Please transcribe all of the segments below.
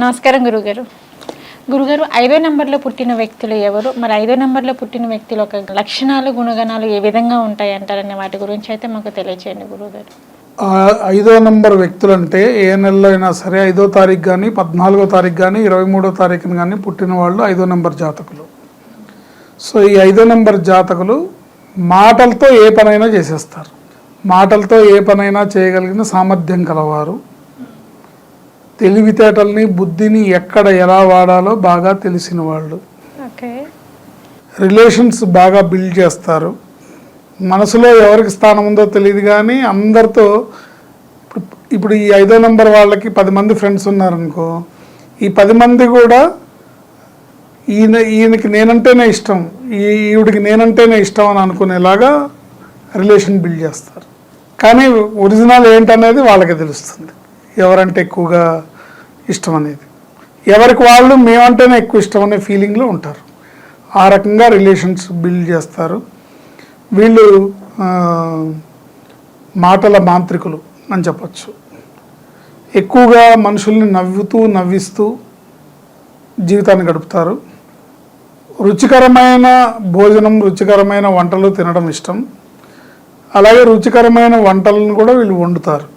నమస్కారం గురుగారు. గురుగారు ఐదో నెంబర్లో పుట్టిన వ్యక్తులు ఎవరు? మరి ఐదో నెంబర్లో పుట్టిన వ్యక్తుల యొక్క లక్షణాలు గుణగణాలు ఏ విధంగా ఉంటాయి అంటారనే వాటి గురించి అయితే మాకు తెలియచేయండి గురుగారు. ఆ ఐదో నంబర్ వ్యక్తులంటే ఏ నెలలో అయినా సరే ఐదో తారీఖు కానీ పద్నాలుగో తారీఖు కానీ ఇరవై మూడో తారీఖున కానీ పుట్టిన వాళ్ళు ఐదో నెంబర్ జాతకులు. సో ఈ ఐదో నెంబర్ జాతకులు మాటలతో ఏ పనైనా చేసేస్తారు. మాటలతో ఏ పనైనా చేయగలిగిన సామర్థ్యం కలవారు. తెలివితేటల్ని బుద్ధిని ఎక్కడ ఎలా వాడాలో బాగా తెలిసిన వాళ్ళు. రిలేషన్స్ బాగా బిల్డ్ చేస్తారు. మనసులో ఎవరికి స్థానం ఉందో తెలియదు కానీ అందరితో ఇప్పుడు ఇప్పుడు ఈ ఐదో నెంబర్ వాళ్ళకి పది మంది ఫ్రెండ్స్ ఉన్నారనుకో ఈ పది మంది కూడా ఈయన ఈయనకి నేనంటేనే ఇష్టం ఈ ఈవిడికి నేనంటేనే ఇష్టం అని అనుకునేలాగా రిలేషన్ బిల్డ్ చేస్తారు. కానీ ఒరిజినల్ ఏంటనేది వాళ్ళకి తెలుస్తుంది. ఎవరంటే ఎక్కువగా ఇష్టం అనేది ఎవరికి వాళ్ళు మేమంటేనే ఎక్కువ ఇష్టం అనే ఫీలింగ్లో ఉంటారు. ఆ రకంగా రిలేషన్స్ బిల్డ్ చేస్తారు. వీళ్ళు మాటల మాంత్రికులు అని చెప్పచ్చు. ఎక్కువగా మనుషుల్ని నవ్వుతూ నవ్విస్తూ జీవితాన్ని గడుపుతారు. రుచికరమైన భోజనం రుచికరమైన వంటలు తినడం ఇష్టం. అలాగే రుచికరమైన వంటలను కూడా వీళ్ళు వండుతారు.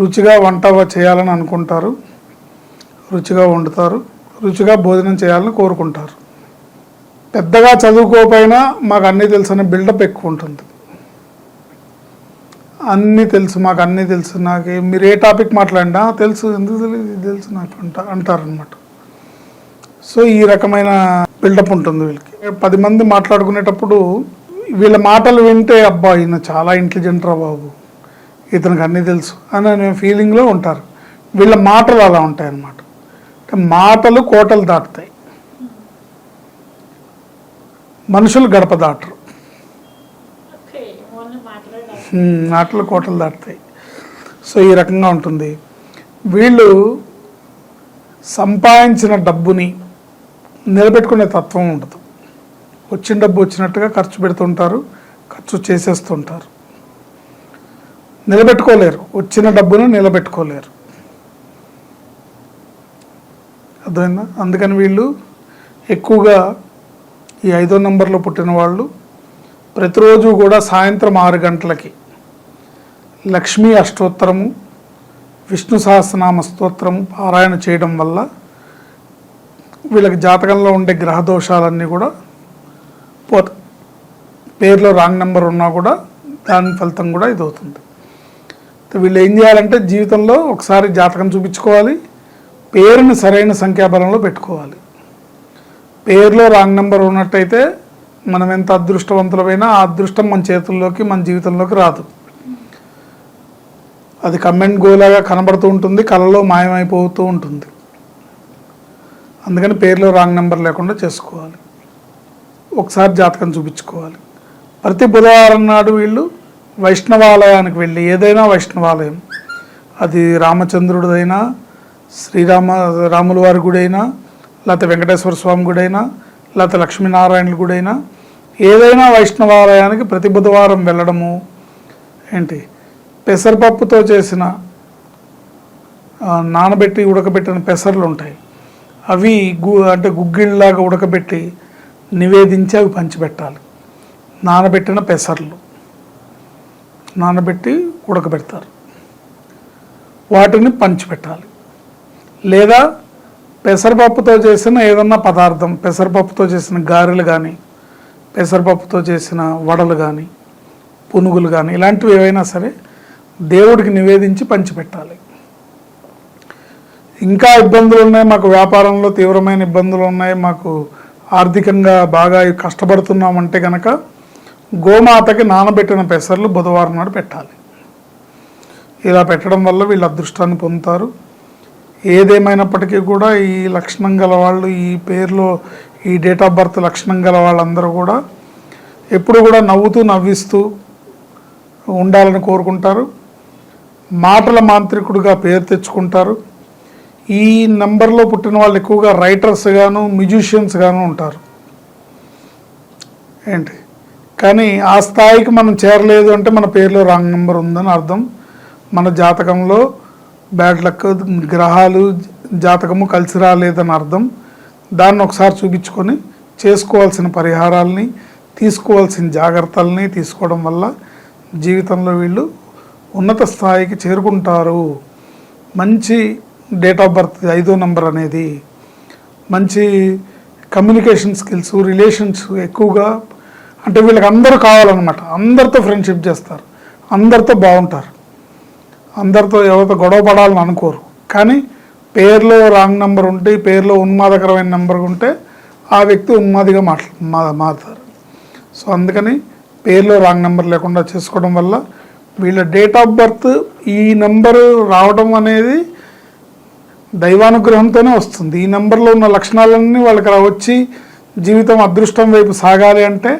రుచిగా వంట చేయాలని అనుకుంటారు. రుచిగా వండుతారు. రుచిగా భోజనం చేయాలని కోరుకుంటారు. పెద్దగా చదువుకోకపోయినా మాకు అన్నీ తెలుసు అనే బిల్డప్ ఎక్కువ ఉంటుంది. అన్నీ తెలుసు మాకు అన్నీ తెలుసు. నాకు మీరు ఏ టాపిక్ మాట్లాడినా తెలుసు ఎందుకు తెలియదు తెలుసు నాకు అంట అంటారనమాట సో ఈ రకమైన బిల్డప్ ఉంటుంది వీళ్ళకి. పది మంది మాట్లాడుకునేటప్పుడు వీళ్ళ మాటలు వింటే అబ్బా ఈయన చాలా ఇంటెలిజెంట్ రా బాబు. ఇతనికి అన్నీ తెలుసు అని అనే ఫీలింగ్లో ఉంటారు. వీళ్ళ మాటలు అలా ఉంటాయి అన్నమాట మాటలు కోటలు దాటుతాయి. మనుషులు గడప దాటరు. మాటలు కోటలు దాటుతాయి. సో ఈ రకంగా ఉంటుంది. వీళ్ళు సంపాదించిన డబ్బుని నిలబెట్టుకునే తత్వం ఉండదు. వచ్చిన డబ్బు వచ్చినట్టుగా ఖర్చు పెడుతుంటారు ఖర్చు చేసేస్తుంటారు. నిలబెట్టుకోలేరు. వచ్చిన డబ్బును నిలబెట్టుకోలేరు. అర్థమైందా? అందుకని వీళ్ళు ఎక్కువగా ఈ ఐదో నంబర్లో పుట్టిన వాళ్ళు ప్రతిరోజు కూడా సాయంత్రం ఆరు గంటలకి లక్ష్మీ అష్టోత్తరము విష్ణు సహస్రనామ స్తోత్రము పారాయణ చేయడం వల్ల వీళ్ళకి జాతకంలో ఉండే గ్రహ దోషాలన్నీ కూడా పోతాయి పేరులో రాంగ్ నెంబర్ ఉన్నా కూడా దాని ఫలితం కూడా ఇది అవుతుంది వీళ్ళు ఏం చేయాలంటే జీవితంలో ఒకసారి జాతకం చూపించుకోవాలి పేరుని సరైన సంఖ్యాబలంలో పెట్టుకోవాలి. పేరులో రాంగ్ నెంబర్ ఉన్నట్టయితే మనం ఎంత అదృష్టవంతులమైనా ఆ అదృష్టం మన చేతుల్లోకి మన జీవితంలోకి రాదు. అది కమెంట్ గోలాగా కనబడుతూ ఉంటుంది కళలో మాయమైపోతూ ఉంటుంది. అందుకని పేరులో రాంగ్ నెంబర్ లేకుండా చేసుకోవాలి. ఒకసారి జాతకం చూపించుకోవాలి. ప్రతి బుధవారం నాడు వీళ్ళు వైష్ణవాలయానికి వెళ్ళి ఏదైనా వైష్ణవాలయం అది రామచంద్రుడిదైనా శ్రీరామ రాముల వారి లేకపోతే వెంకటేశ్వర స్వామి గుడైనా లేకపోతే లక్ష్మీనారాయణుల గుడైనా ఏదైనా వైష్ణవాలయానికి ప్రతి బుధవారం వెళ్ళడము. ఏంటి? పెసరపప్పుతో చేసిన నానబెట్టి ఉడకబెట్టిన పెసర్లు ఉంటాయి. అవి గు అంటే గుగ్గిళ్ళలాగా ఉడకబెట్టి నివేదించి అవి పంచిపెట్టాలి. నానబెట్టిన పెసర్లు. నానబెట్టి ఉడకబెడతారు. వాటిని పంచిపెట్టాలి. లేదా పెసరపప్పుతో చేసిన ఏదన్నా పదార్థం పెసరపప్పుతో చేసిన గారెలు కానీ పెసరపప్పుతో చేసిన వడలు కానీ పునుగులు కానీ ఇలాంటివి ఏవైనా సరే దేవుడికి నివేదించి పంచిపెట్టాలి. ఇంకా ఇబ్బందులు ఉన్నాయి. మాకు వ్యాపారంలో తీవ్రమైన ఇబ్బందులు ఉన్నాయి. మాకు ఆర్థికంగా బాగా కష్టపడుతున్నామంటే కనుక గోమాతకి నానబెట్టిన పెసర్లు బుధవారం నాడు పెట్టాలి. ఇలా పెట్టడం వల్ల వీళ్ళు అదృష్టాన్ని పొందుతారు. ఏదేమైనప్పటికీ కూడా ఈ లక్షణం గల వాళ్ళు ఈ పేరులో ఈ డేట్ ఆఫ్ బర్త్ లక్షణం గల వాళ్ళందరూ కూడా ఎప్పుడు కూడా నవ్వుతూ నవ్విస్తూ ఉండాలని కోరుకుంటారు. మాటల మాంత్రికుడిగా పేరు తెచ్చుకుంటారు. ఈ నెంబర్లో పుట్టిన వాళ్ళు ఎక్కువగా రైటర్స్ గాను మ్యూజిషియన్స్ గాను ఉంటారు. ఏంటి? కానీ ఆ స్థాయికి మనం చేరలేదు అంటే మన పేరులో రాంగ్ నెంబర్ ఉందని అర్థం. మన జాతకంలో బ్యాడ్ లక్ గ్రహాలు జాతకము కలిసి రాలేదని అర్థం. దాన్ని ఒకసారి చూపించుకొని చేసుకోవాల్సిన పరిహారాలని తీసుకోవాల్సిన జాగ్రత్తల్ని తీసుకోవడం వల్ల జీవితంలో వీళ్ళు ఉన్నత స్థాయికి చేరుకుంటారు. మంచి డేట్ ఆఫ్ బర్త్ ఐదో నంబర్ అనేది. మంచి కమ్యూనికేషన్ స్కిల్స్ రిలేషన్స్ ఎక్కువగా అంటే వీళ్ళకి అందరూ కావాలన్నమాట. అందరితో ఫ్రెండ్షిప్ చేస్తారు. అందరితో బాగుంటారు. అందరితో ఎవరితో గొడవ పడాలని అనుకోరు. కానీ పేర్లో రాంగ్ నెంబర్ ఉంటే పేరులో ఉన్మాదకరమైన నెంబర్ ఉంటే ఆ వ్యక్తి ఉన్మాదిగా మాట్లా మా- మారుతారు. సో అందుకని పేర్లో రాంగ్ నెంబర్ లేకుండా చేసుకోవడం వల్ల వీళ్ళ డేట్ ఆఫ్ బర్త్ ఈ నెంబరు రావడం అనేది దైవానుగ్రహంతోనే వస్తుంది. ఈ నెంబర్లో ఉన్న లక్షణాలన్నీ వాళ్ళకి వచ్చి జీవితం అదృష్టం వైపు సాగాలి అంటే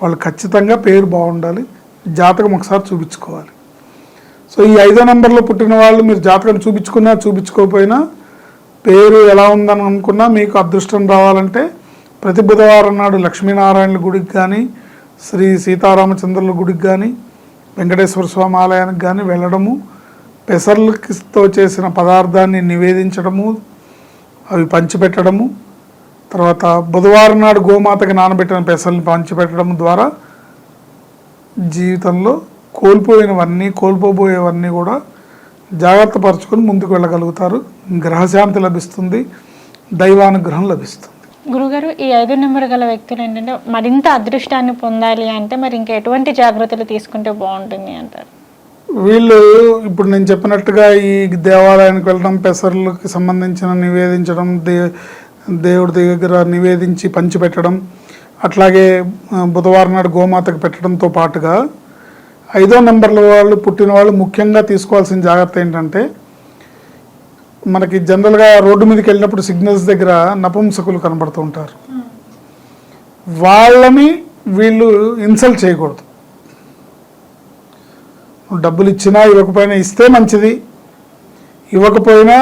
వాళ్ళు ఖచ్చితంగా పేరు బాగుండాలి జాతకం ఒకసారి చూపించుకోవాలి. సో ఈ ఐదో నెంబర్లో పుట్టిన వాళ్ళు మీరు జాతకం చూపించుకున్నా చూపించుకోకపోయినా పేరు ఎలా ఉందని అనుకున్నా మీకు అదృష్టం రావాలంటే ప్రతి బుధవారం నాడు లక్ష్మీనారాయణుల గుడికి కానీ శ్రీ సీతారామచంద్రుల గుడికి కానీ వెంకటేశ్వర స్వామి ఆలయానికి కానీ వెళ్ళడము పెసర్లతో చేసిన పదార్థాన్ని నివేదించడము అవి పంచిపెట్టడము తర్వాత బుధవారం నాడు గోమాతకి నానబెట్టిన పెసర్ని పంచిపెట్టడం ద్వారా జీవితంలో కోల్పోయినవన్నీ కోల్పోబోయేవన్నీ కూడా జాగ్రత్త పరుచుకొని ముందుకు వెళ్ళగలుగుతారు. గ్రహశాంతి లభిస్తుంది. దైవానుగ్రహం లభిస్తుంది. గురుగారు ఈ ఐదు నెంబర్ గల వ్యక్తులు ఏంటంటే మరింత అదృష్టాన్ని పొందాలి అంటే మరి ఇంకా ఎటువంటి జాగ్రత్తలు తీసుకుంటే బాగుంటుంది అంటారు? వీళ్ళు ఇప్పుడు నేను చెప్పినట్టుగా ఈ దేవాలయానికి వెళ్ళడం పెసర్లకి సంబంధించిన నివేదించడం దే దేవుడి దగ్గర నివేదించి పంచిపెట్టడం అట్లాగే బుధవారం నాడు గోమాతకు పెట్టడంతో పాటుగా ఐదో నెంబర్ల వాళ్ళు పుట్టిన వాళ్ళు ముఖ్యంగా తీసుకోవాల్సిన జాగ్రత్త ఏంటంటే మనకి జనరల్గా రోడ్డు మీదకి వెళ్ళినప్పుడు సిగ్నల్స్ దగ్గర నపుంసకులు కనబడుతూ ఉంటారు. వాళ్ళని వీళ్ళు ఇన్సల్ట్ చేయకూడదు. డబ్బులు ఇచ్చినా ఇవ్వకపోయినా ఇస్తే మంచిది. ఇవ్వకపోయినా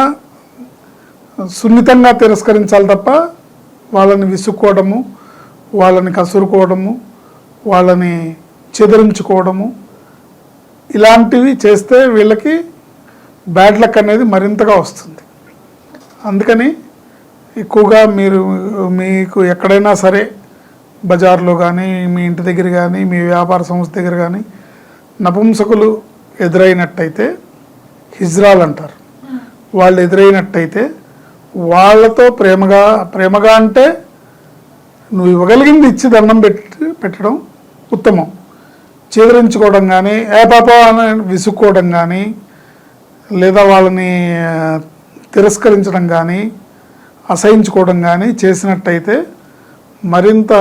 సున్నితంగా తిరస్కరించాలి తప్ప వాళ్ళని విసుక్కోవడము వాళ్ళని కసురుకోవడము వాళ్ళని చెదిరించుకోవడము ఇలాంటివి చేస్తే వీళ్ళకి బ్యాడ్ లక్ అనేది మరింతగా వస్తుంది. అందుకని ఎక్కువగా మీరు మీకు ఎక్కడైనా సరే బజార్లో కానీ మీ ఇంటి దగ్గర కానీ మీ వ్యాపార సంస్థ దగ్గర కానీ నపుంసకులు ఎదురైనట్టయితే హిజ్రాలు అంటారు వాళ్ళు ఎదురైనట్టయితే వాళ్ళతో ప్రేమగా ప్రేమగా అంటే నువ్వు ఇవ్వగలిగింది ఇచ్చి దండం పెట్టి పెట్టడం ఉత్తమం. చేదరించుకోవడం కానీ ఏ పాప అని విసుక్కోవడం కానీ లేదా వాళ్ళని తిరస్కరించడం కానీ అసహించుకోవడం కానీ చేసినట్టయితే మరింత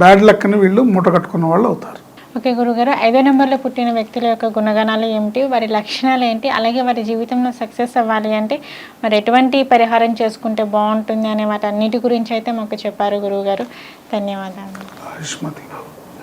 బ్యాడ్ లక్ని వీళ్ళు మూట కట్టుకున్న వాళ్ళు అవుతారు. ఓకే గురుగారు. ఐదో నెంబర్లో పుట్టిన వ్యక్తుల యొక్క గుణగణాలు ఏమిటి? వారి లక్షణాలు ఏంటి? అలాగే వారి జీవితంలో సక్సెస్ అవ్వాలి అంటే మరి ఎటువంటి పరిహారం చేసుకుంటే బాగుంటుంది అనే వాటి అన్నిటి గురించి అయితే మాకు చెప్పారు గురువుగారు ధన్యవాదాలు.